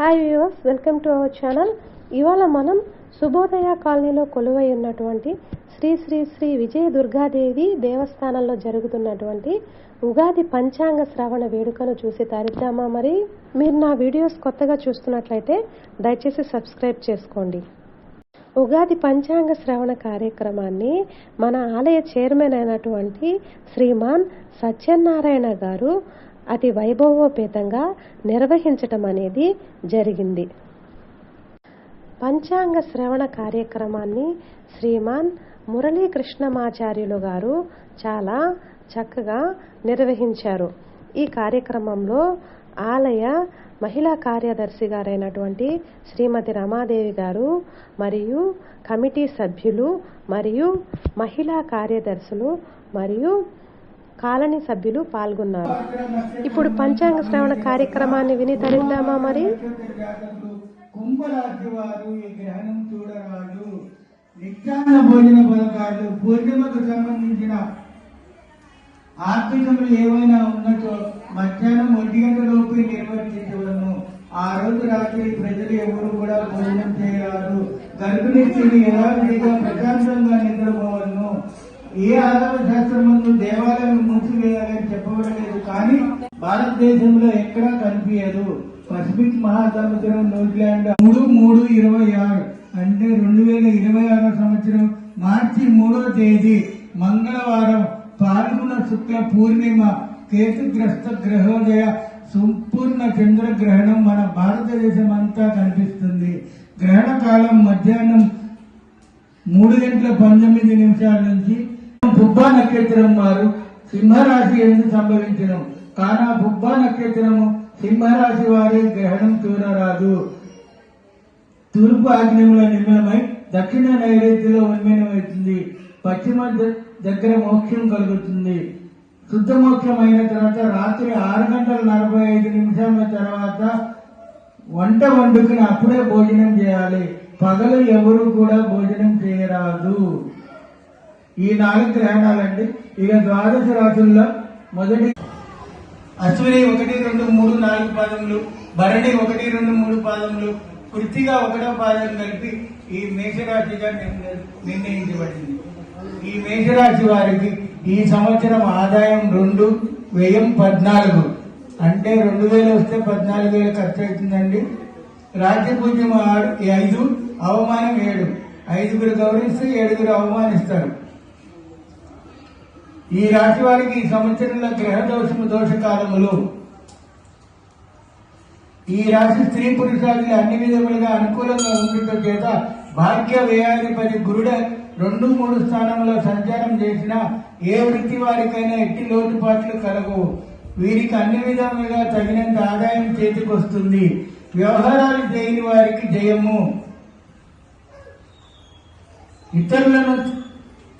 Hi viewers welcome to our channel ఇవాళ మనం శుభోదయ కాలనీలో కొలువై ఉన్నటువంటి శ్రీ శ్రీ శ్రీ విజయ దుర్గాదేవి దేవస్థానంలో జరుగుతున్నటువంటి ఉగాది పంచాంగ శ్రవణ వేడుకను చూసి తరిద్దామా మరి? మీరు నా వీడియోస్ కొత్తగా చూస్తున్నట్లయితే దయచేసి సబ్స్క్రైబ్ చేసుకోండి. ఉగాది పంచాంగ శ్రవణ కార్యక్రమాన్ని మన ఆలయ చైర్మన్ అయినటువంటి శ్రీమాన్ సత్యనారాయణ గారు అతి వైభవోపేతంగా నిర్వహించటం అనేది జరిగింది. పంచాంగ శ్రవణ కార్యక్రమాన్ని శ్రీమాన్ మురళీకృష్ణమాచార్యులు గారు చాలా చక్కగా నిర్వహించారు. ఈ కార్యక్రమంలో ఆలయ మహిళా కార్యదర్శి గారైనటువంటి శ్రీమతి రమాదేవి గారు మరియు కమిటీ సభ్యులు మరియు మహిళా కార్యదర్శులు మరియు కాలనీ సభ్యులు పాల్గొన్నారు. ఇప్పుడు పంచాంగ శ్రవణ కార్యక్రమాన్ని విని తరిద్దామా మరి? కుంభరాశి ఈ గ్రహణం చూడరాదు నిత్యాన్న భోజన పథకాలు పూర్ణిమకు సంబంధించిన ఆర్థికములు ఏమైనా ఉన్నచో మధ్యాహ్నం ఒంటి గంట లోపు నిర్వర్తించవలను ఆ రోజు రాత్రి ప్రజలు ఎవరు కూడా భోజనం చేయరాదు. గర్భిణీ స్త్రీలు యథావిధిగా ప్రశాంతంగా నిద్రపోవలను ఏ ఆగమ శాస్త్రం ముందు దేవాలయం మూసివేయాలని చెప్పబడలేదు కానీ భారతదేశంలో ఎక్కడా కనిపించదు. పసిఫిక్ మహాసముద్రం న్యూజిలాండ్ మూడు మూడు ఇరవై ఆరు అంటే రెండు వేల ఇరవై ఆరో సంవత్సరం మార్చి మూడో తేదీ మంగళవారం పాల్గొన శుక్ల పూర్ణిమ కేతుగ్రస్త గ్రహోదయ సంపూర్ణ చంద్రగ్రహణం మన భారతదేశం అంతా కనిపిస్తుంది. గ్రహణ కాలం మధ్యాహ్నం మూడు గంటల పంతొమ్మిది నిమిషాల నుంచి బుబ్బా నక్షత్రం వారు సింహరాశి ఎందుకు సంభవించను. కానా బుబ్బా నక్షత్రము సింహరాశి వారి గ్రహణం చూడరాదు. తూర్పు ఆగ్నేయంలో నిమ్మలమై దక్షిణ నైరుతిలో ఉన్మీనమవుతుంది పశ్చిమ దగ్గర మోక్షం కలుగుతుంది. శుద్ధ మోక్షం అయిన తర్వాత రాత్రి ఆరు గంటల నలభై ఐదు నిమిషాల తర్వాత వంట వండుకుని అప్పుడే భోజనం చేయాలి. పగలు ఎవరు కూడా భోజనం చేయరాదు. ఈ నాలుగు గ్రహణాలండి. ఇక ద్వాదశ రాశుల్లో మొదటి అశ్విని ఒకటి రెండు మూడు నాలుగు పాదములు భరణి ఒకటి రెండు మూడు పాదములు కృతిగా ఒకటో పాదం కలిపి ఈ మేషరాశిగా నిర్ణయించబడింది. ఈ మేషరాశి వారికి ఈ సంవత్సరం ఆదాయం రెండు వ్యయం పద్నాలుగు. అంటే రెండు వేలు వస్తే పద్నాలుగు వేలు ఖర్చు అవుతుందండి రాజ్యపూజ్యం ఐదు అవమానం ఏడు. ఐదుగురు గౌరవిస్తే ఏడుగురు అవమానిస్తారు. ఈ రాశి వారికి ఈ సంవత్సరంలో గ్రహ దోషము దోషకాలములు. ఈ రాశి స్త్రీ పురుషాదులు అన్ని విధములుగా అనుకూలంగా ఉండటం చేత భాగ్య వ్యయాధిపతి గురుడ రెండు మూడు స్థానంలో సంచారం చేసిన ఏ వృత్తి వారికైనా ఎట్టి లోటుపాట్లు కలగవు. వీరికి అన్ని విధములుగా తగినంత ఆదాయం చేతికొస్తుంది. వ్యవహారాలు చేయని వారికి జయము. ఇతరులను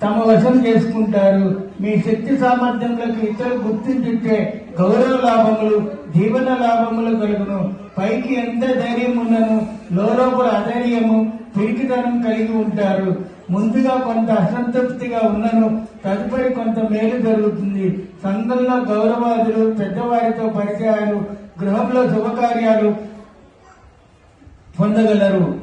తమ వశం చేసుకుంటారు. మీ శక్తి సామర్థ్యములకు ఇతరులు గుర్తించుంటే గౌరవ లాభములు జీవన లాభములు కలుగును. పైకి ఎంత ధైర్యం ఉన్నను లోపల అధైర్యము పిరికితనం కలిగి ఉంటారు. ముందుగా కొంత అసంతృప్తిగా ఉన్నను తదుపరి కొంత మేలు జరుగుతుంది. సంఘంలో గౌరవాదులు పెద్దవారితో పరిచయాలు గృహంలో శుభకార్యాలు పొందగలరు.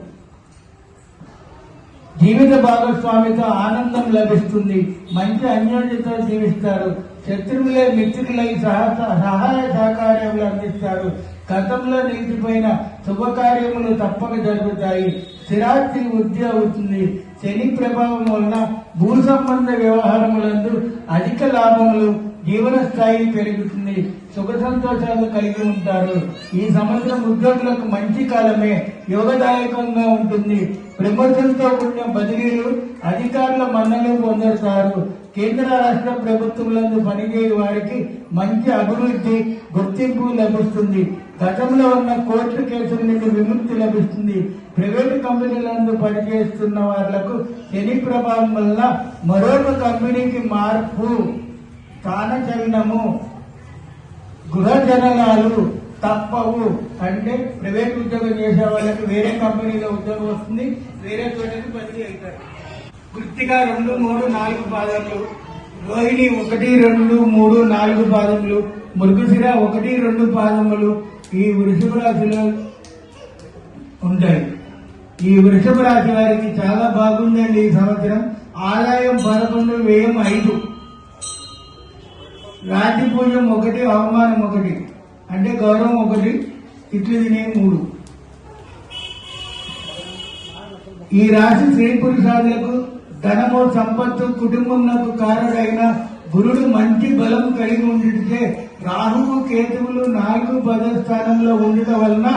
జీవిత భాగస్వామితో ఆనందం లభిస్తుంది. మంచి అన్యోన్యతో జీవిస్తారు. శత్రువులే మిత్రులై సహ- సహాయ సహకార్యములు అందిస్తారు. గతంలో నిలిచిపోయిన శుభకార్యములు తప్పక జరుగుతాయి. స్థిరాస్తి వృద్ధి అవుతుంది. శని ప్రభావం వలన భూ సంబంధ వ్యవహారములందు అధిక లాభములు జీవన స్థాయి పెరుగుతుంది. సుఖ సంతోషాలు కలిగి ఉంటారు. ఈ సంవత్సరం ఉద్యోగులకు మంచి కాలమే. యోగదాయకంగా ఉంటుంది. ప్రమోషన్తో కూడిన బదిలీలు అధికారుల మన్నలు పొందుతారు. కేంద్ర రాష్ట్ర ప్రభుత్వములందు పనిచేయ వారికి మంచి అభివృద్ధి గుర్తింపు లభిస్తుంది. గతంలో ఉన్న కోర్టు కేసుల నుండి విముక్తి లభిస్తుంది. ప్రైవేటు కంపెనీలందు పనిచేస్తున్న వాళ్ళకు శని ప్రభావం వల్ల మరొక కంపెనీకి మార్పు. స్థానచలనము గృహ జననాలు తప్పవు. అంటే ప్రైవేట్ ఉద్యోగం చేసే వాళ్ళకి వేరే కంపెనీలో ఉద్యోగం వస్తుంది వేరే చోటకి బదిలీ అవుతారు. వృత్తిగా రెండు మూడు నాలుగు పాదములు. రోహిణి ఒకటి రెండు మూడు నాలుగు పాదములు. మృగశిర ఒకటి రెండు పాదములు. ఈ వృషభ రాశిలో ఉంటాయి. ఈ వృషభ రాశి వారికి చాలా బాగుందండి ఈ సంవత్సరం. ఆదాయం పదకొండు వ్యయం ఐదు. రాతి పూజం ఒకటి అవమానం ఒకటి. అంటే గౌరవం ఒకటి ఇట్లు తినే మూడు. ఈ రాశి స్త్రీ పురుషాదులకు ధనము సంపత్తు కుటుంబంలో కారుడైన గురుడు మంచి బలం కలిగి ఉండితే రాహువు కేతువులు నాలుగు పద స్థానంలో ఉండటం వలన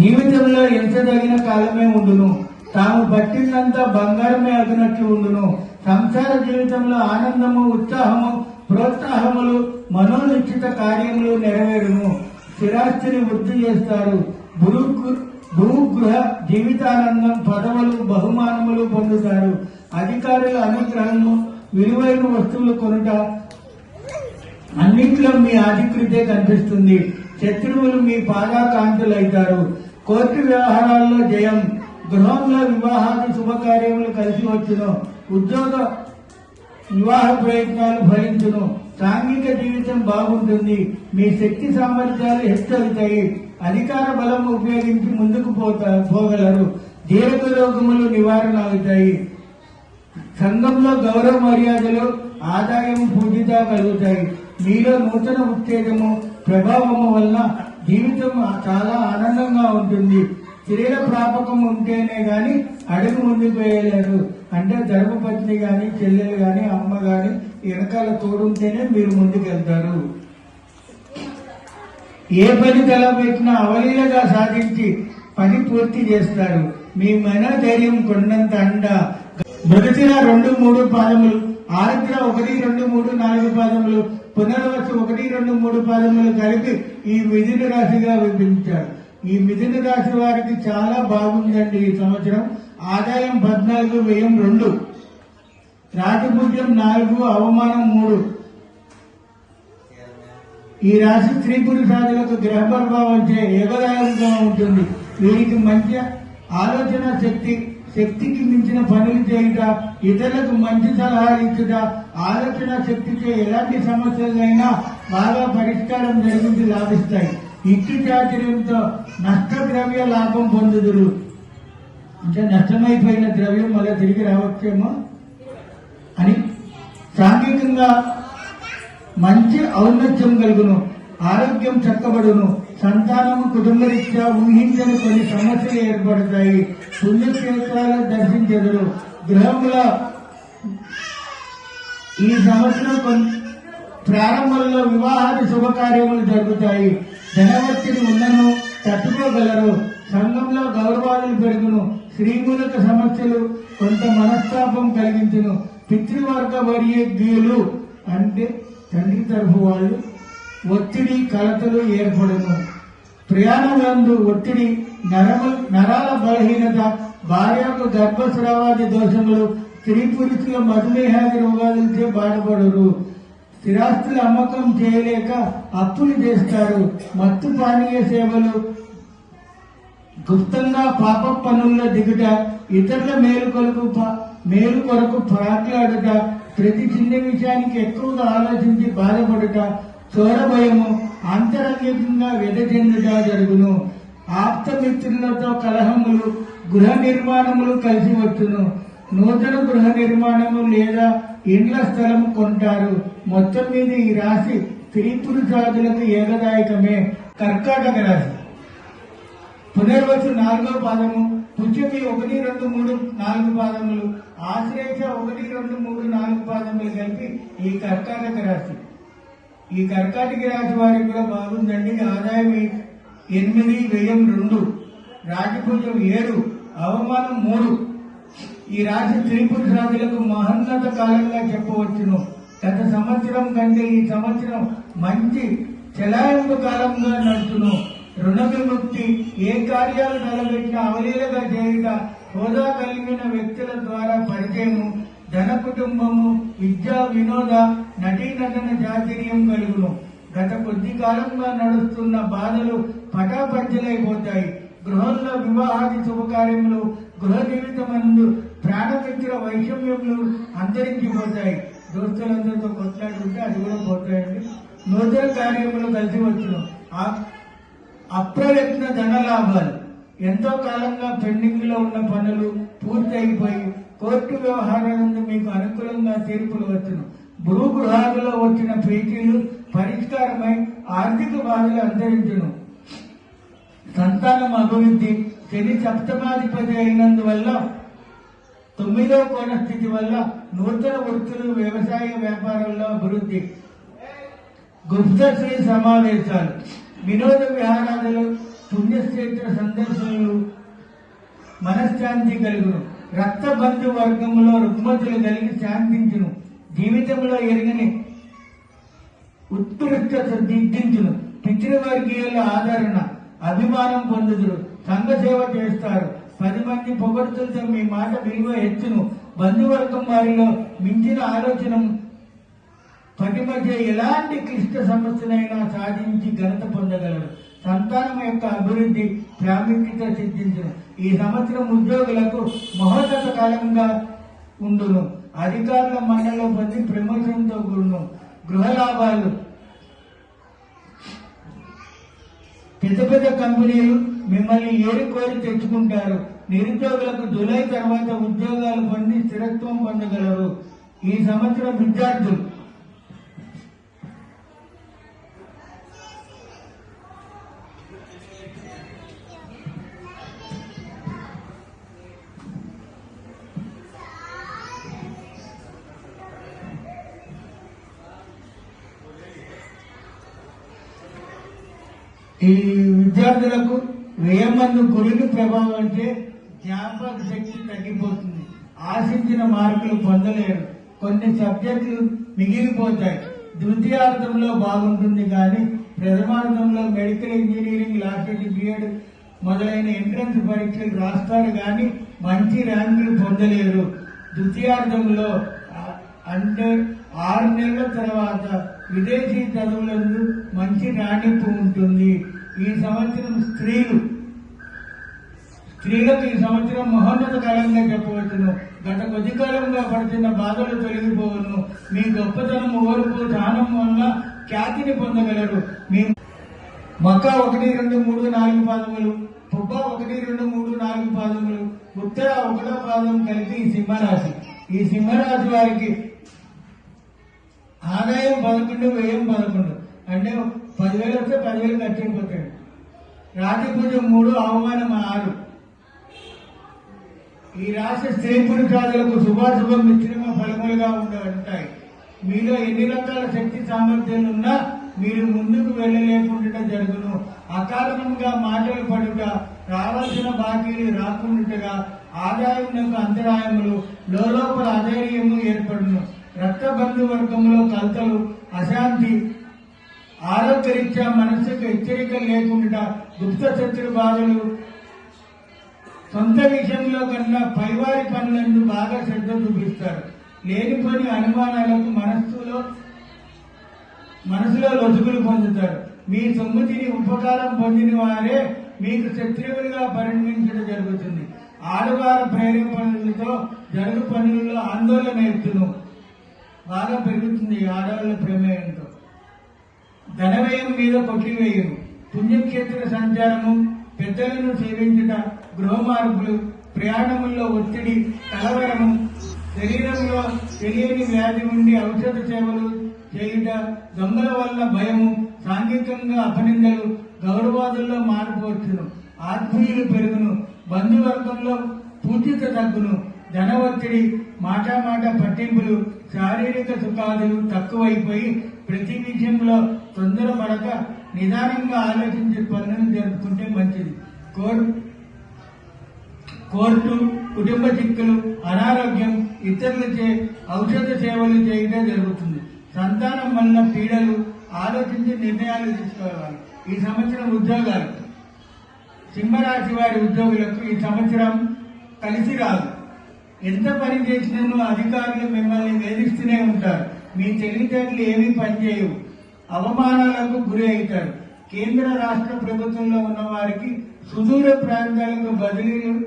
జీవితంలో ఎంచదగిన కాలమే ఉండును. తాము పట్టిందంతా బంగారమే అగినట్లు ఉండును. సంసార జీవితంలో ఆనందము ఉత్సాహము ప్రోత్సాహములు మనోనిశ్చిత కార్యములు నెరవేరును. స్థిరాస్తిని వృద్ధి చేస్తారు. భూ భూగృహ జీవితానందం పదవులు బహుమానములు పొందుతారు. అధికారుల అనుగ్రహము విలువైన వస్తువులు కొనుట అన్నింటిలో మీ ఆధిక్యతే కనిపిస్తుంది. శత్రువులు మీ పాదాకాంతులైతారు. కోర్టు వ్యవహారాల్లో జయం. గృహంలో వివాహాది శుభకార్యములు కలిసి వచ్చును. ఉద్యోగ వివాహ ప్రయత్నాలు ఫలించును సాంఘిక జీవితం బాగుంటుంది మీ శక్తి సామర్థ్యాలు హెచ్చరితాయి అధికార బలం ఉపయోగించి ముందుకు పోతా పోగలరు దీర్ఘ రోగములు నివారణ అవుతాయి. సంఘంలో గౌరవ మర్యాదలు ఆదాయం పూజిత కలుగుతాయి. మీలో నూతన ఉత్తేజము ప్రభావము వలన జీవితం చాలా ఆనందంగా ఉంటుంది. స్త్రీల ప్రాపకం ఉంటేనే గాని అడుగు ముందుకు వేయలేరు. అంటే ధర్మపత్ని గాని చెల్లెలు గాని అమ్మ గాని వెనకాల తోడుంటేనే మీరు ముందుకెళ్తారు. ఏ పని తలపెట్టినా అవలీలగా సాధించి పని పూర్తి చేస్తారు. మీ మనోధైర్యం కొండంత అండ. మృగశిర రెండు మూడు పాదములు ఆరుద్ర ఒకటి రెండు మూడు నాలుగు పాదములు పునర్వసు ఒకటి రెండు మూడు పాదములు కలిపి ఈ మిథున రాశిగా విభజించారు. ఈ మిథున రాశి వారికి చాలా బాగుందండి ఈ సంవత్సరం. ఆదాయం పద్నాలుగు వ్యయం రెండు. రాజపూజ్యం నాలుగు అవమానం మూడు. ఈ రాశి స్త్రీ పురుషాదులకు గ్రహ ప్రభావం చే యోగదాయకంగా ఉంటుంది. వీరికి మంచి ఆలోచన శక్తి శక్తికి మించిన పనులు చేయుట ఇతరులకు మంచి సలహాలు ఇచ్చుట ఆలోచన శక్తిచే ఎలాంటి సమస్యలైనా బాగా పరిష్కారం జరిగించి లాభిస్తాయి. ఇట్టి చాతుర్యంతో నష్ట ద్రవ్య లాభం పొందుదురు. అంటే నష్టమైపోయిన ద్రవ్యం మళ్ళీ తిరిగి రావచ్చేమో అని సాంఘికంగా మంచి ఔన్నత్యం కలుగును ఆరోగ్యం చక్కబడును సంతానము కుటుంబరీత్యా ఊహించని కొన్ని సమస్యలు ఏర్పడతాయి. పుణ్యక్షేత్రాలు దర్శించెదరు. గృహముల ఈ సంవత్సరం కొన్ని ప్రారంభంలో వివాహాది శుభకార్యములు జరుగుతాయి. ధనవత్తిని ఉన్నను తట్టుకోగలరు. సంఘంలో గౌరవాలు పెరుగును. శ్రీమూలక సమస్యలు కొంత మనస్తాపం కలిగించను. పితృవర్గ వర్యజ్ఞులు అంటే తండ్రి తరఫు వాళ్ళు ఒత్తిడి కలతలు ఏర్పడను. ప్రయాణమందు ఒత్తిడి నరము నరాల బలహీనత భార్యకు గర్భస్రావాది దోషములు స్త్రీ పురుషుల మధుమేహాది రోగాలచే బాధపడరు. స్థిరాస్తుల అమ్మకం చేయలేక అప్పులు చేస్తారు. మత్తు పానీయ సేవలు గుప్తంగా పాప పనుల్లో దిగుట ఇతరుల మేలు కొరకు మేలు కొరకు ప్రాట్లాడుట ప్రతి చిన్న విషయానికి ఎక్కువగా ఆలోచించి బాధపడుట చోరభయము ఆంతరంగికంగా వ్యధ జరుగును. ఆప్తమిత్రులతో కలహములు గృహ నిర్మాణములు కలిసి వచ్చును. నూతన గృహ నిర్మాణము లేదా ఇండ్ల స్థలం కొంటారు. మొత్తం మీద ఈ రాశి స్త్రీ పురుషాదులకు ఏకదాయకమే. కర్కాటక రాశి. పునర్వసు నాలుగో పాదము పుష్యమి ఒకటి రెండు మూడు నాలుగు పాదములు ఆశ్రయించ ఒకటి రెండు మూడు నాలుగు పాదములు కలిపి ఈ కర్కాటక రాశి. ఈ కర్కాటక రాశి వారికి కూడా బాగుందండి. ఆదాయం ఎనిమిది వ్యయం రెండు రాజపూజం ఏడు అవమానం మూడు. ఈ రాశి స్త్రీ రాజులకు మహోన్నత కాలంగా చెప్పవచ్చును. గత సంవత్సరం కంటే ఈ సంవత్సరం మంచి చెలాయింపు కాలంగా నడుచును. రుణ విముక్తి ఏ కార్యాలు నిలబెట్టినా అవలీలగా చేయుట హోదా కలిగిన వ్యక్తుల ద్వారా పరిచయము ధన కుటుంబము విద్యా వినోద నటీనటన జాతీయం కలుగును. గత కొద్ది కాలంగా నడుస్తున్న బాధలు పటాపంచలైపోతాయి. గృహంలో వివాహాది శుభకార్యములు గృహ జీవితమందు ప్రాణమిత్ర వైషమ్యములు అంతరించిపోతాయి. దోస్తులందరితో కొట్లాడుకుంటే అది కూడా పోతాయండి. నూతన కార్యములు కలిసి వచ్చును. ఆ అప్రయత్న ధన లాభాలు ఎంతో కాలంగా పెండింగ్లో ఉన్న పనులు పూర్తి అయిపోయి కోర్టు వ్యవహారాలను మీకు అనుకూలంగా తీర్పులు వచ్చును. భూ గృహాలలో వచ్చిన పేచీలు పరిష్కారమై ఆర్థిక బాధలు అంతరించును. సంతానం అభివృద్ధి శని సప్తమాధిపతి అయినందువల్ల తొమ్మిదో కోణ స్థితి వల్ల నూతన వృత్తులు వ్యవసాయ వ్యాపారంలో అభివృద్ధి. గుప్త శ్రీ సమావేశాలు. వినోద విహారాలు పుణ్యక్షేత్ర సందర్శనలు మనశ్శాంతి కలుగును. రక్తబంధు వర్గంలో రుగ్మతులు కలిగి శాంతించును. జీవితంలో ఎరగని ఉత్కృష్టత దిద్దించును పితృవర్గీయుల ఆదరణ అభిమానం పొందుదురు. సంఘ సేవ చేస్తారు. పది మంది పొగడుతులతో మీ మాట విలువ హెచ్చును బంధువర్గం వారిలో మించిన ఆలోచన పది మధ్య ఎలాంటి క్లిష్ట సమస్యలైనా సాధించి ఘనత పొందగలరు. సంతానం యొక్క అభివృద్ధి ప్రాముఖ్యత సిద్ధించిన ఈ సంవత్సరం ఉద్యోగులకు మహోన్నత కాలంగా ఉండును. అధికారుల మండలం పొంది ప్రమోషన్తో కూడును. గృహ లాభాలు. పెద్ద పెద్ద కంపెనీలు మిమ్మల్ని ఏరుకోరి తెచ్చుకుంటారు. నిరుద్యోగులకు జూలై తర్వాత ఉద్యోగాలు పొంది స్థిరత్వం పొందగలరు. ఈ సంవత్సరం విద్యార్థులు ఈ విద్యార్థులకు వేయమందు గురుని ప్రభావం అంటే జ్ఞాపక శక్తి తగ్గిపోతుంది. ఆశించిన మార్కులు పొందలేరు. కొన్ని సబ్జెక్టులు మిగిలిపోతాయి. ద్వితీయార్థంలో బాగుంటుంది కానీ ప్రథమార్థంలో మెడికల్ ఇంజనీరింగ్ లాస్టి బిఎడ్ మొదలైన ఎంట్రన్స్ పరీక్షలు రాస్తారు కానీ మంచి ర్యాంకులు పొందలేరు. ద్వితీయార్థంలో అంటే ఆరు నెలల తర్వాత విదేశీ చదువులందు మంచి రాణింపు ఉంటుంది. ఈ సంవత్సరం స్త్రీలు స్త్రీలకు ఈ సంవత్సరం మహోన్నత కాలంగా చెప్పవచ్చును. గత కొద్ది కాలంగా పడుతున్న బాధలు తొలగిపోవను. మీ గొప్పతనం ఓర్పు దానం వల్ల ఖ్యాతిని పొందగలరు. మీ మక్క ఒకటి రెండు మూడు నాలుగు పాదములు పుబ్బ ఒకటి రెండు మూడు నాలుగు పాదములు ఉత్తర ఒకటో పాదం కలిపి ఈ సింహరాశి. ఈ సింహరాశి వారికి ఆదాయం పదకొండు వ్యయం పదకొండు అంటే పదివేలు వస్తే పదివేలు ఖర్చయిపోతాడు రాతి పూజ మూడు అవమానం ఆరు. ఈ రాశి స్త్రీ పురుషాదులకు శుభాశుభం మిశ్రమ ఫలములుగా ఉండ- ఉంటాయి మీలో ఎన్ని రకాల శక్తి సామర్థ్యాలు ఉన్నా మీరు ముందుకు వెళ్ళలేకుండా జరుగును. అకారణంగా మాటలు పడుట రావాల్సిన బాకీలు రాకుండాగా ఆదాయమునకు అంతరాయములు లోపల అధైర్యము ఏర్పడును. రక్తబంధు వర్గంలో కలతలు అశాంతి ఆరోగ్యరీత్యా మనస్సుకు హెచ్చరిక లేకుండా గుప్త శత్రు బాధలు సొంత విషయంలో కన్నా పైవారి పనులందు బాగా శ్రద్ధ చూపిస్తారు. లేనిపోని అనుమానాలకు మనస్సులో మనసులో లొసుగులు పొందుతారు. మీ సొమ్ముతిని ఉపకారం పొందిన వారే మీకు శత్రువులుగా పరిణమించడం జరుగుతుంది. ఆడవారి ప్రేరేపణలతో జరుగు పనులలో ఆందోళన ఎత్తును. బాగా పెరుగుతుంది ఆడవాళ్ళ ప్రమేయంతో ధనవ్యయం మీద కొట్టివేయరు పుణ్యక్షేత్ర సంచారము పెద్దలను సేవించుట గృహ మార్పులు ప్రయాణముల్లో ఒత్తిడి కలవరము శరీరంలో తెలియని వ్యాధి ఉండి ఔషధ సేవలు చేయుట దొంగల వల్ల భయము సాంఘికంగా అపనిందలు గౌరవాదుల్లో మార్పు వచ్చును. ఆత్మీయులు పెరుగును. బంధువర్గంలో పూజిత తగ్గును. ధన ఒత్తిడి మాట మాట పట్టింపులు శారీరక సుఖాదులు తక్కువైపోయి ప్రతి విషయంలో తొందరపడక నిదానంగా ఆలోచించే పనులను జరుపుకుంటే మంచిది. కోర్ కోర్టు కుటుంబ చిక్కులు అనారోగ్యం ఇతరులచే ఔషధ సేవలు చేయడం జరుగుతుంది. సంతానం వల్ల పీడలు ఆలోచించి నిర్ణయాలు తీసుకోవాలి. ఈ సంవత్సరం ఉద్యోగాలు. సింహరాశి వారి ఉద్యోగులకు ఈ సంవత్సరం కలిసి రాదు. ఎంత పని చేసినను అధికారులు మిమ్మల్ని వేధిస్తూనే ఉంటారు. మీ తెలివితేటలు ఏమీ పనిచేయవు. అవమానాలకు గురి అవుతారు. కేంద్ర రాష్ట్ర ప్రభుత్వంలో ఉన్న వారికి సుదూర ప్రాంతాలకు బదిలీలు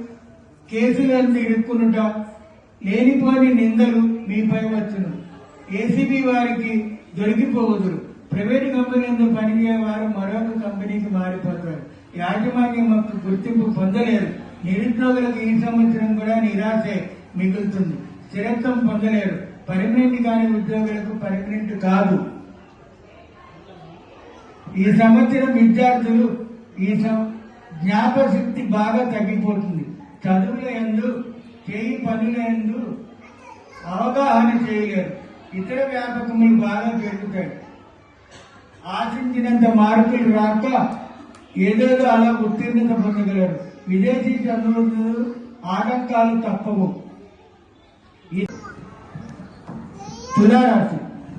కేసులను ఇరుక్కునుట లేనిపోని నిందలు మీపై వచ్చును. ఏసీబీ వారికి దొరికిపోవదురు. ప్రైవేట్ కంపెనీలో పనిచేయవారు మరొక కంపెనీకి మారిపోతారు. యాజమాన్యం యొక్క గుర్తింపు పొందలేరు నిరుద్యోగులకు ఈ సంవత్సరం కూడా నిరాశే. మిగులుతుంది. స్థిరత్వం పొందలేరు. పర్మనెంట్ కాని ఉద్యోగులకు పర్మనెంట్ కాదు. ఈ సంవత్సరం విద్యార్థులు ఈ సం- జ్ఞాపశక్తి బాగా తగ్గిపోతుంది. చదువుల ఎందు చేయి పనుల ఎందు అవగాహన చేయలేరు. ఇతర వ్యాపకములు బాగా పెరుగుతాయి. ఆశించినంత మార్కులు రాక ఏదేదో అలా ఉత్తీర్ణత పొందగలరు. విదేశీ చదువులు ఆటంకాలు తప్పవు. తులారాశి.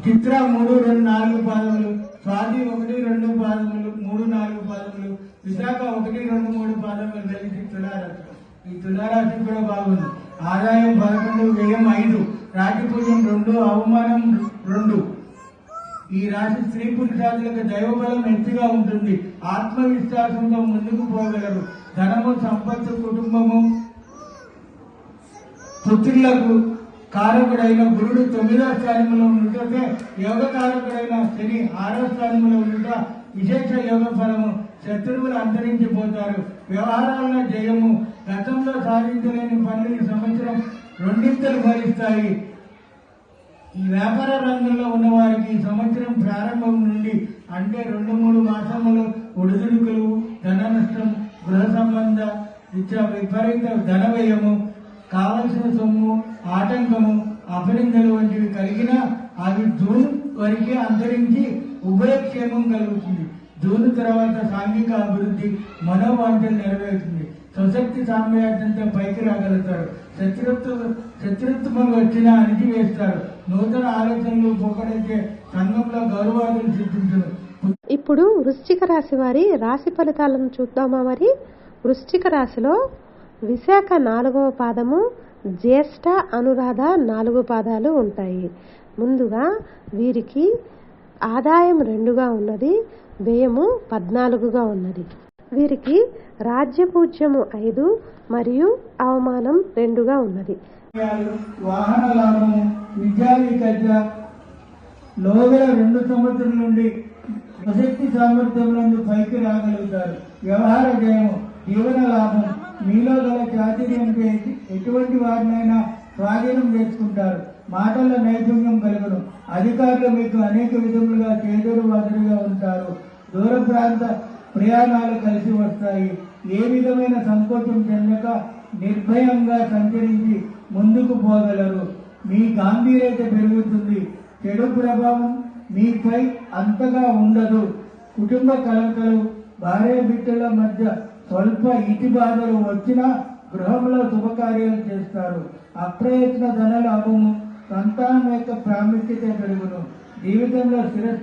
చిత్ర మూడు రెండు నాలుగు పాదములు. స్వాతి ఒకటి రెండు పాదములు. మూడు నాలుగు పాదములు. విశాఖ ఒకటి రెండు మూడు పాదములు కలిసి తులారాశి. ఈ తులారాశి కూడా బాగుంది. ఆదాయం పదకొండు వ్యయం ఐదు. రాజపూజ్యం రెండు అవమానం రెండు. ఈ రాశి స్త్రీ పురుషాదులకు దైవబలం ఎత్తుగా ఉంటుంది. ఆత్మవిశ్వాసంతో ముందుకు పోగలరు. ధనము సంపత్తు కుటుంబము పుత్రులకు కారకుడైన గురుడు తొమ్మిదో స్థానంలో ఉంటే యోగ కారకుడైన శని ఆరో స్థానంలో ఉంట విశేష యోగ ఫలము శత్రువులు అంతరించిపోతారు వ్యవహారాల జయము గతంలో సాధించలేని పనులు ఈ సంవత్సరం రెండింతలు భరిస్తాయి ఈ వ్యాపార రంగంలో ఉన్న వారికి ఈ సంవత్సరం ప్రారంభం నుండి అంటే రెండు మూడు మాసములు ఒడిదుడుకులు ధన నష్టం గృహ సంబంధ ఇచ్చా విపరీత ధన వ్యయము కావలసిన సొమ్ము ఆటంకము అపరిందలు వంటివి కలిగినా అవి జూన్ వరకే అంతరించి ఉభయక్షేమం కలుగుతుంది. జూన్ తర్వాత సాంఘిక అభివృద్ధి మనోవాంఛలు నెరవేరుతుంది. స్వశక్తి సామ్రాజ్యంతో పైకి రాగలుగుతారు. శత్రుత్వ శత్రుత్వం వచ్చినా అణిచివేస్తారు. నూతన ఆలోచనలు పోకడైతే సంఘంలో గౌరవాదులు సిద్ధించరు. ఇప్పుడు వృశ్చిక రాశి వారి రాశి ఫలితాలను చూద్దామా మరి? వృశ్చిక రాశిలో విశాఖ నాలుగవ పాదము జ్యేష్ఠ అనురాధ నాలుగు పాదాలు ఉంటాయి. ముందుగా వీరికి ఆదాయం రెండుగా ఉన్నది వ్యయము పద్నాలుగుగా ఉన్నది. వీరికి రాజ్యపూజ్యము ఐదు మరియు అవమానం రెండుగా ఉన్నది. వాహన లాభము విద్యావికల్య లోగల రెండు సంవత్సరం నుండి ప్రసక్తి సామర్థ్యములందు పైకి రాగలుగుతారు. వ్యవహార జయము జీవన లాభం మీలో గల చాతుర్యంతో ఎటువంటి వారినైనా స్వాధీనం చేసుకుంటారు. మాటల నైపుణ్యం కలుగును. అధికారులు మీకు అనేక విధములుగా చేదోడు వాదులుగా ఉంటారు. దూర ప్రాంత ప్రయాణాలు కలిసి వస్తాయి. ఏ విధమైన సంకోచం చెందక నిర్భయంగా సంచరించి ముందుకు పోగలరు. మీ గాంభీర్యత పెరుగుతుంది. చెడు ప్రభావం మీపై అంతగా ఉండదు. కుటుంబ కలకలు భార్య బిడ్డల మధ్య స్వల్ప ఇటి బాధలు వచ్చినా గృహంలో శుభకార్యాలు చేస్తారు. అప్రయత్న ధన లాభము సంతానం యొక్క ప్రాముఖ్యత కలుగును. జీవితంలో స్థిర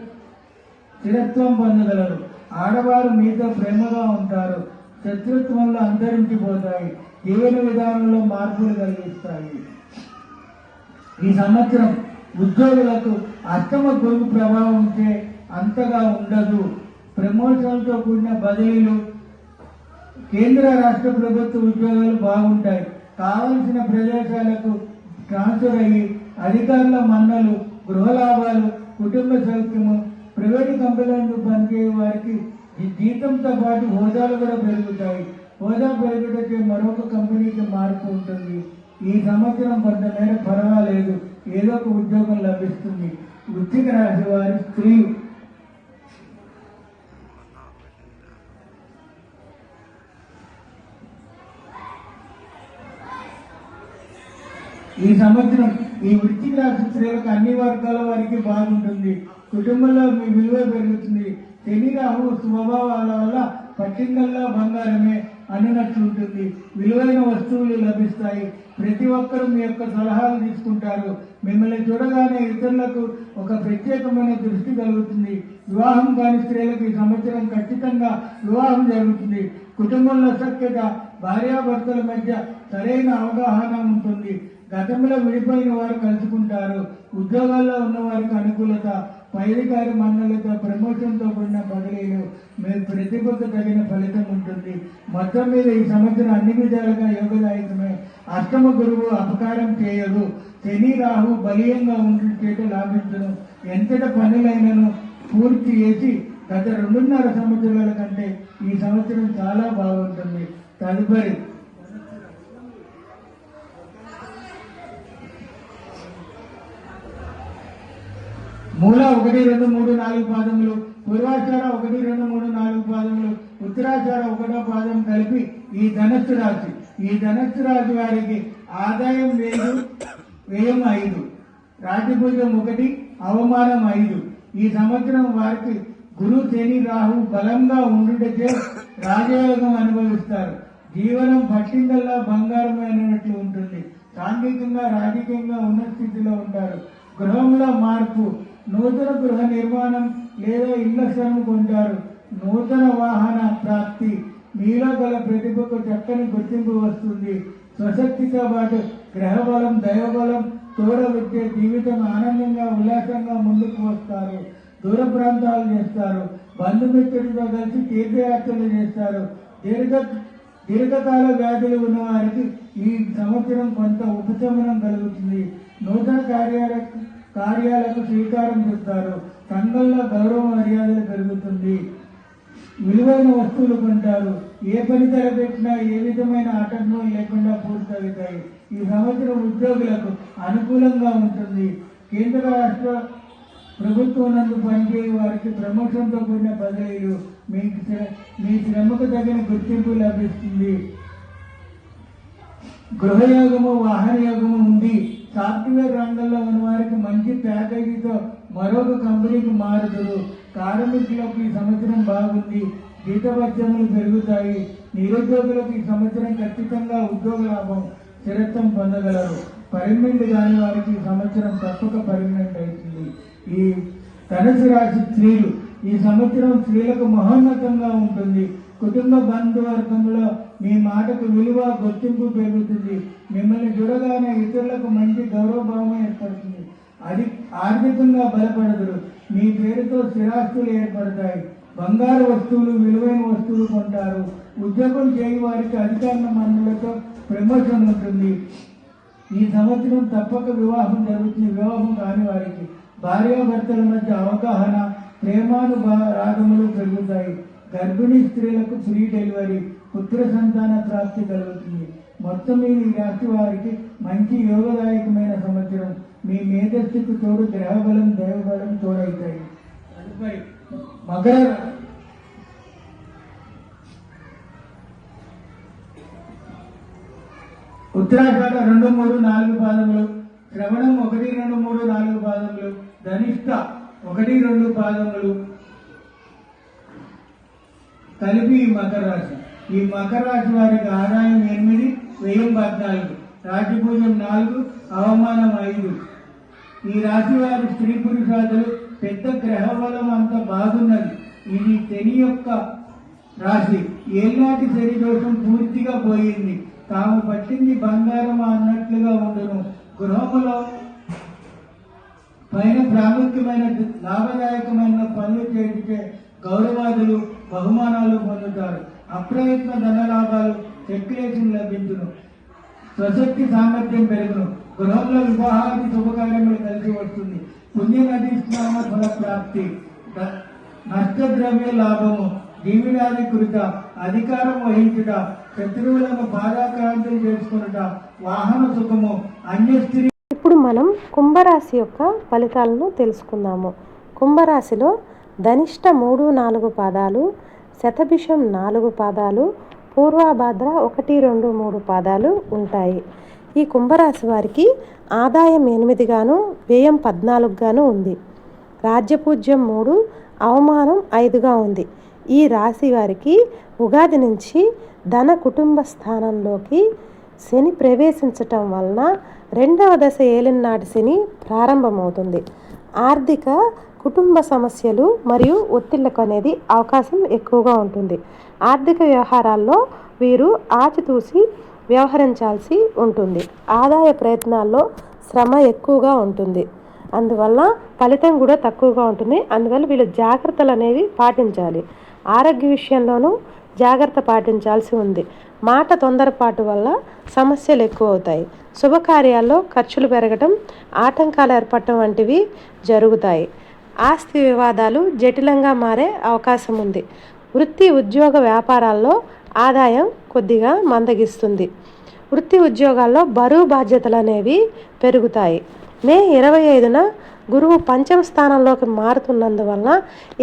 స్థిరత్వం పొందగలరు. ఆడవారు మీతో ప్రేమగా ఉంటారు. శత్రుత్వంలో అంతరించిపోతాయి. జీవన విధానంలో మార్పులు కలిగిస్తాయి. ఈ సంవత్సరం ఉద్యోగులకు అష్టమ గురువు ప్రభావం చే అంతగా ఉండదు. ప్రమోషన్తో కూడిన బదిలీలు కేంద్ర రాష్ట్ర ప్రభుత్వ ఉద్యోగాలు బాగుంటాయి. కావలసిన ప్రదేశాలకు ట్రాన్స్ఫర్ అయ్యి అధికారుల మన్నలు గృహ లాభాలు కుటుంబ సౌఖ్యము ప్రైవేటు కంపెనీలకు పనిచేయే వారికి ఈ జీతంతో పాటు హోదాలు కూడా పెరుగుతాయి. హోదా పెరుగుటకే మరొక కంపెనీకి మార్పు ఉంటుంది. ఈ సంవత్సరం కొంత మేర పర్వాలేదు. ఏదో ఒక ఉద్యోగం లభిస్తుంది. వృత్తిక రాశి వారి స్త్రీ ఈ సంవత్సరం ఈ వృత్తికి రాసిన స్త్రీలకు అన్ని వర్గాల వారికి బాగుంటుంది. కుటుంబంలో మీ విలువ పెరుగుతుంది. శని రాహు స్వభావాల వల్ల పట్టిందల్లా బంగారమే అన్నట్లు ఉంటుంది. విలువైన వస్తువులు లభిస్తాయి. ప్రతి ఒక్కరూ మీ యొక్క సలహాలు తీసుకుంటారు. మిమ్మల్ని చూడగానే ఇతరులకు ఒక ప్రత్యేకమైన దృష్టి కలుగుతుంది. వివాహం కాని స్త్రీలకు ఈ సంవత్సరం ఖచ్చితంగా వివాహం జరుగుతుంది. కుటుంబంలో సఖ్యత భార్యాభర్తల మధ్య సరైన అవగాహన ఉంటుంది. గతంలో విడిపోయిన వారు కలుసుకుంటారు. ఉద్యోగాల్లో ఉన్న వారికి అనుకూలత పైదికారి మండలితో ప్రమోషన్తో కూడిన బదిలీలు మీ ప్రతిభకు తగిన ఫలితం ఉంటుంది. మొత్తం మీద ఈ సంవత్సరం అన్ని విధాలుగా యోగదాయకమే. అష్టమ గురువు అపకారం చేయదు. శని రాహు బలీయంగా ఉండి చేత లాభించను. ఎంతట పనులైనను పూర్తి చేసి గత రెండున్నర సంవత్సరాల కంటే ఈ సంవత్సరం చాలా బాగుంటుంది. తదుపరి మూల ఒకటి రెండు మూడు నాలుగు పాదములు పూర్వాచార ఒకటి రెండు మూడు నాలుగు పాదములు ఉత్తరాచార ఒకటో పాదం కలిపి ఈ ధనస్సు రాశి ఈ ధనస్సు రాశి వారికి ఆదాయం లేదు వ్యయం ఐదు. రాజభుజం ఒకటి అవమానం ఐదు. ఈ సంవత్సరం వారికి గురు శని రాహు బలంగా ఉండుటచే రాజయోగం అనుభవిస్తారు. జీవనం పట్టిందల్లా బంగారమైనట్లు ఉంటుంది. సాంఘికంగా రాజకీయంగా ఉన్న స్థితిలో ఉంటారు. గృహంలో మార్పు నూతన గృహ నిర్మాణం లేదా ఇళ్ళ స్థలం కొంటారు నూతన వాహన ప్రాప్తి. మీలో గల ప్రతిభకు చక్కని గుర్తింపు వస్తుంది. స్వశక్తితో పాటు గ్రహబలం దైవబలం తోడవచ్చే జీవితం ఆనందంగా ఉల్లాసంగా ముందుకు వస్తారు. దూర ప్రాంతాలు చేస్తారు. బంధుమిత్రులతో కలిసి తీర్థయాత్రలు చేస్తారు. దీర్ఘ దీర్ఘకాల వ్యాధులు ఉన్న వారికి ఈ సంవత్సరం కొంత ఉపశమనం కలుగుతుంది. నూతన కార్యాలకు కార్యాలకు శ్రీకారం చుడతారు సంఘంలో గౌరవ మర్యాదలు పెరుగుతుంది. విలువైన వస్తువులు కొంటారు. ఏ పని తలపెట్టినా ఏ విధమైన ఆటంకం లేకుండా పూర్తవుతాయి. ఈ సంవత్సరం ఉద్యోగులకు అనుకూలంగా ఉంటుంది. కేంద్ర రాష్ట్ర ప్రభుత్వం నందు పనిచేయ వారికి ప్రమోషన్తో కూడిన బదిలీలు మీకు శ్ర- మీ శ్రమకు తగిన గుర్తింపు లభిస్తుంది. గృహయోగము వాహన యోగము ఉంది. సాఫ్ట్వేర్ రంగంలో ఉన్న వారికి మంచి ప్యాకేజీతో మరొక కంపెనీకి మారుదురు. కార్మికులకు ఈ సంవత్సరం బాగుంది. జీతభత్యములు పెరుగుతాయి. నిరుద్యోగులకు ఈ సంవత్సరం ఖచ్చితంగా ఉద్యోగ లాభం స్థిరత్వం పొందగలరు. పర్మనెంట్ కాని వారికి ఈ సంవత్సరం తప్పక పర్మనెంట్ అవుతుంది. ఈ ధనుసు రాశి స్త్రీలు ఈ సంవత్సరం స్త్రీలకు మహోన్నతంగా ఉంటుంది. కుటుంబ బంధువర్గంలో మీ మాటకు విలువ గుర్తింపు పెరుగుతుంది. మిమ్మల్ని చూడగానే ఇతరులకు మంచి గౌరవభావం ఏర్పడుతుంది. అది ఆర్థికంగా బలపడదురు. మీ పేరుతో స్థిరాస్తులు ఏర్పడతాయి. బంగారు వస్తువులు విలువైన వస్తువులు కొంటారు. ఉద్యోగం చేయని వారికి అధికార మనులతో ప్రమోషన్ ఉంటుంది. ఈ సంవత్సరం తప్పక వివాహం జరుగుతుంది. వివాహం కాని వారికి భార్యాభర్తల మధ్య అవగాహన ప్రేమానురాగములు పెరుగుతాయి. గర్భిణీ స్త్రీలకు ఫ్రీ డెలివరీ పుత్ర సంతాన ప్రాప్తి కలుగుతుంది. మొత్తం మీద ఈ రాశి వారికి మంచి యోగదాయకమైన సంవత్సరం. మీ మేధస్సుకు తోడు గ్రహబలం దైవబలం తోడవుతాయి తదుపరి మకర ఉత్తరాషాఢ రెండు మూడు నాలుగు పాదములు. శ్రవణం ఒకటి రెండు మూడు నాలుగు పాదములు. ధనిష్ట ఒకటి రెండు పాదములు. కలిపి ఈ మకర రాశి. ఈ మకర రాశి వారికి ఆదాయం ఎనిమిది వ్యయం పద్నాలుగు. రాజ్యపూజం నాలుగు అవమానం ఐదు. ఈ రాశి వారి స్త్రీ పురుషాదులు పెద్ద గ్రహ బలం అంత బాగున్నది. ఇది శని యొక్క రాశి. ఏనాటి శని దోషం పూర్తిగా పోయింది. తాము పట్టింది బంగారం అన్నట్లుగా ఉండను. గృహములో పైన ప్రాముఖ్యమైన లాభదాయకమైన పనులు చేయించే గౌరవాదులు బహుమానాలు పొందుతారు. అప్రయత్న ధన లాభాలు లభించును. ప్రసక్తి సామర్థ్యం పెరుగును. గృహంలో వివాహాది శుభకార్యములు కలిసి వస్తుంది. పుణ్య స్నామ స్నాన నష్టద్రవ్య లాభము. జీవితాది కృత అధికారం వహించుట. శత్రువులను బాధాక్రాంతులు చేసుకునుట. వాహన సుఖము. అన్య స్త్రీ ఇప్పుడు మనం కుంభరాశి యొక్క ఫలితాలను తెలుసుకుందాము. కుంభరాశిలో ధనిష్ట మూడు నాలుగు పాదాలు శతభిషం నాలుగు పాదాలు పూర్వాభాద్ర ఒకటి రెండు మూడు పాదాలు ఉంటాయి. ఈ కుంభరాశి వారికి ఆదాయం ఎనిమిదిగాను వ్యయం పద్నాలుగుగాను ఉంది. రాజ్యపూజ్యం మూడు అవమానం ఐదుగా ఉంది. ఈ రాశి వారికి ఉగాది నుంచి ధన కుటుంబ స్థానంలోకి శని ప్రవేశించటం వలన రెండవ దశ ఏలినాటి శని ప్రారంభమవుతుంది. ఆర్థిక కుటుంబ సమస్యలు మరియు ఒత్తిళ్ళకు అనేది అవకాశం ఎక్కువగా ఉంటుంది. ఆర్థిక వ్యవహారాల్లో వీరు ఆచితూసి వ్యవహరించాల్సి ఉంటుంది. ఆదాయ ప్రయత్నాల్లో శ్రమ ఎక్కువగా ఉంటుంది. అందువల్ల ఫలితం కూడా తక్కువగా ఉంటుంది. అందువల్ల వీళ్ళు జాగ్రత్తలు అనేవి పాటించాలి. ఆరోగ్య విషయంలోనూ జాగ్రత్త పాటించాల్సి ఉంది. మాట తొందరపాటు వల్ల సమస్యలు ఎక్కువ అవుతాయి శుభకార్యాల్లో ఖర్చులు పెరగటం ఆటంకాలు ఏర్పడటం వంటివి జరుగుతాయి. ఆస్తి వివాదాలు జటిలంగా మారే అవకాశం ఉంది. వృత్తి ఉద్యోగ వ్యాపారాల్లో ఆదాయం కొద్దిగా మందగిస్తుంది. వృత్తి ఉద్యోగాల్లో బరువు బాధ్యతలు అనేవి పెరుగుతాయి. మే ఇరవై ఐదున గురువు పంచమ స్థానంలోకి మారుతున్నందువలన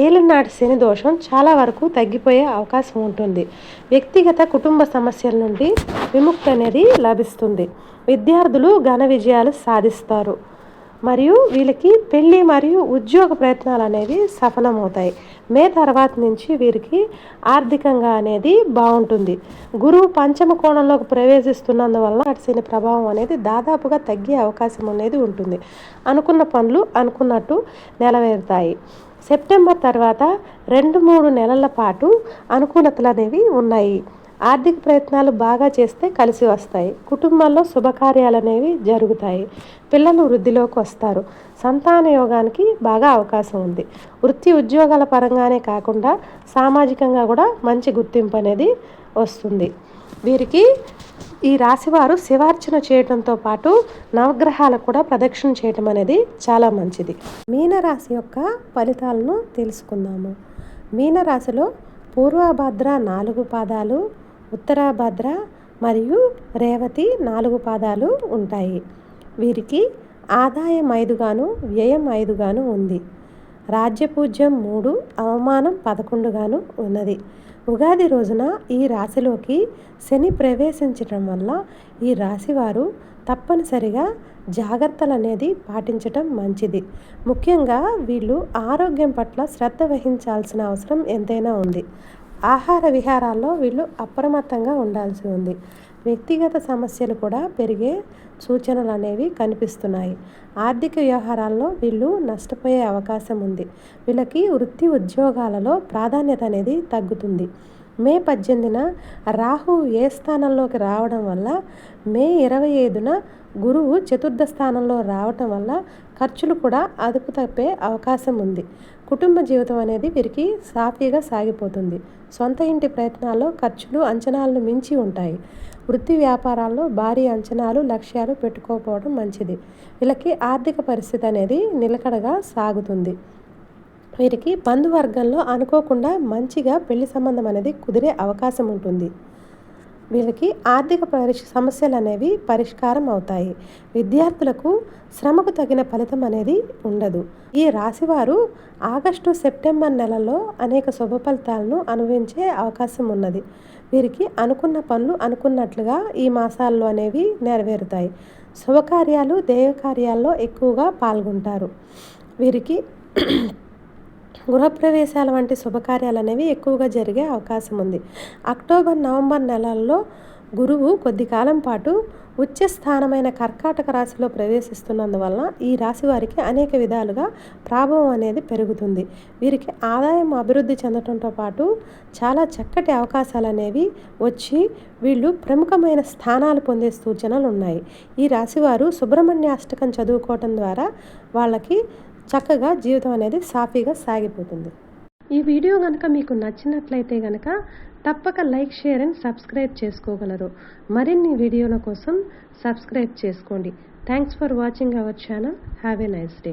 ఏలినాటి శని దోషం చాలా వరకు తగ్గిపోయే అవకాశం ఉంటుంది. వ్యక్తిగత కుటుంబ సమస్యల నుండి విముక్తి అనేది లభిస్తుంది. విద్యార్థులు ఘన విజయాలు సాధిస్తారు. మరియు వీళ్ళకి పెళ్ళి మరియు ఉద్యోగ ప్రయత్నాలు అనేవి సఫలమవుతాయి. మే తర్వాత నుంచి వీరికి ఆర్థికంగా అనేది బాగుంటుంది. గురువు పంచమ కోణంలోకి ప్రవేశిస్తున్నందువల్ల నడిచిన ప్రభావం అనేది దాదాపుగా తగ్గే అవకాశం అనేది ఉంటుంది. అనుకున్న పనులు అనుకున్నట్టు నెరవేరుతాయి. సెప్టెంబర్ తర్వాత రెండు మూడు నెలల పాటు అనుకూలతలు అనేవి ఉన్నాయి. ఆర్థిక ప్రయత్నాలు బాగా చేస్తే కలిసి వస్తాయి. కుటుంబంలో శుభకార్యాలు అనేవి జరుగుతాయి. పిల్లలు వృద్ధిలోకి వస్తారు. సంతాన యోగానికి బాగా అవకాశం ఉంది. వృత్తి ఉద్యోగాల పరంగానే కాకుండా సామాజికంగా కూడా మంచి గుర్తింపు అనేది వస్తుంది. వీరికి ఈ రాశివారు శివార్చన చేయడంతో పాటు నవగ్రహాలకు కూడా ప్రదక్షిణ చేయటం అనేది చాలా మంచిది. మీనరాశి యొక్క ఫలితాలను తెలుసుకుందాము. మీనరాశిలో పూర్వభద్ర నాలుగు పాదాలు ఉత్తరాభద్ర మరియు రేవతి నాలుగు పాదాలు ఉంటాయి. వీరికి ఆదాయం ఐదుగాను వ్యయం ఐదుగాను ఉంది. రాజ్యపూజ్యం మూడు అవమానం పదకొండుగాను ఉన్నది. ఉగాది రోజున ఈ రాశిలోకి శని ప్రవేశించటం వల్ల ఈ రాశివారు తప్పనిసరిగా జాగ్రత్తలు అనేది పాటించటం మంచిది. ముఖ్యంగా వీళ్ళు ఆరోగ్యం పట్ల శ్రద్ధ వహించాల్సిన అవసరం ఎంతైనా ఉంది. ఆహార విహారాల్లో వీళ్ళు అప్రమత్తంగా ఉండాల్సి ఉంది. వ్యక్తిగత సమస్యలు కూడా పెరిగే సూచనలు అనేవి కనిపిస్తున్నాయి. ఆర్థిక వ్యవహారాల్లో వీళ్ళు నష్టపోయే అవకాశం ఉంది. వీళ్ళకి వృత్తి ఉద్యోగాలలో ప్రాధాన్యత అనేది తగ్గుతుంది. మే పద్దెనిమిదిన రాహు ఏ స్థానంలోకి రావడం వల్ల మే ఇరవై ఐదున గురువు చతుర్థ స్థానంలో రావటం వల్ల ఖర్చులు కూడా అదుపు తప్పే అవకాశం ఉంది. కుటుంబ జీవితం అనేది వీరికి సాఫీగా సాగిపోతుంది. సొంత ఇంటి ప్రయత్నాల్లో ఖర్చులు అంచనాలను మించి ఉంటాయి. వృత్తి వ్యాపారాల్లో భారీ అంచనాలు లక్ష్యాలు పెట్టుకోకపోవడం మంచిది. వీళ్ళకి ఆర్థిక పరిస్థితి అనేది నిలకడగా సాగుతుంది. వీరికి బంధువర్గంలో అనుకోకుండా మంచిగా పెళ్ళి సంబంధం అనేది కుదిరే అవకాశం ఉంటుంది. వీళ్ళకి ఆర్థిక పరిష్ సమస్యలు అనేవి పరిష్కారం అవుతాయి. విద్యార్థులకు శ్రమకు తగిన ఫలితం అనేది ఉండదు. ఈ రాశివారు ఆగస్టు సెప్టెంబర్ నెలలో అనేక శుభ ఫలితాలను అనుభవించే అవకాశం ఉన్నది. వీరికి అనుకున్న పనులు అనుకున్నట్లుగా ఈ మాసాల్లో అనేవి నెరవేరుతాయి. శుభకార్యాలు దేవకార్యాల్లో ఎక్కువగా పాల్గొంటారు. వీరికి గృహప్రవేశాల వంటి శుభకార్యాలు అనేవి ఎక్కువగా జరిగే అవకాశం ఉంది అక్టోబర్ నవంబర్ నెలల్లో గురువు కొద్ది కాలం పాటు ఉచ్చ స్థానమైన కర్కాటక రాశిలో ప్రవేశిస్తున్నందువలన ఈ రాశి వారికి అనేక విధాలుగా ప్రాభవం అనేది పెరుగుతుంది. వీరికి ఆదాయం అభివృద్ధి చెందడంతో పాటు చాలా చక్కటి అవకాశాలు అనేవి వచ్చి వీళ్ళు ప్రముఖమైన స్థానాలు పొందే సూచనలు ఉన్నాయి ఈ రాశివారు సుబ్రహ్మణ్య అష్టకం చదువుకోవటం ద్వారా వాళ్ళకి చక్కగా జీవితం అనేది సాఫీగా సాగిపోతుంది. ఈ వీడియో కనుక మీకు నచ్చినట్లయితే కనుక తప్పక లైక్ షేర్ అండ్ సబ్స్క్రైబ్ చేసుకోగలరు. మరిన్ని వీడియోల కోసం సబ్స్క్రైబ్ చేసుకోండి. Thanks for watching our channel have a nice day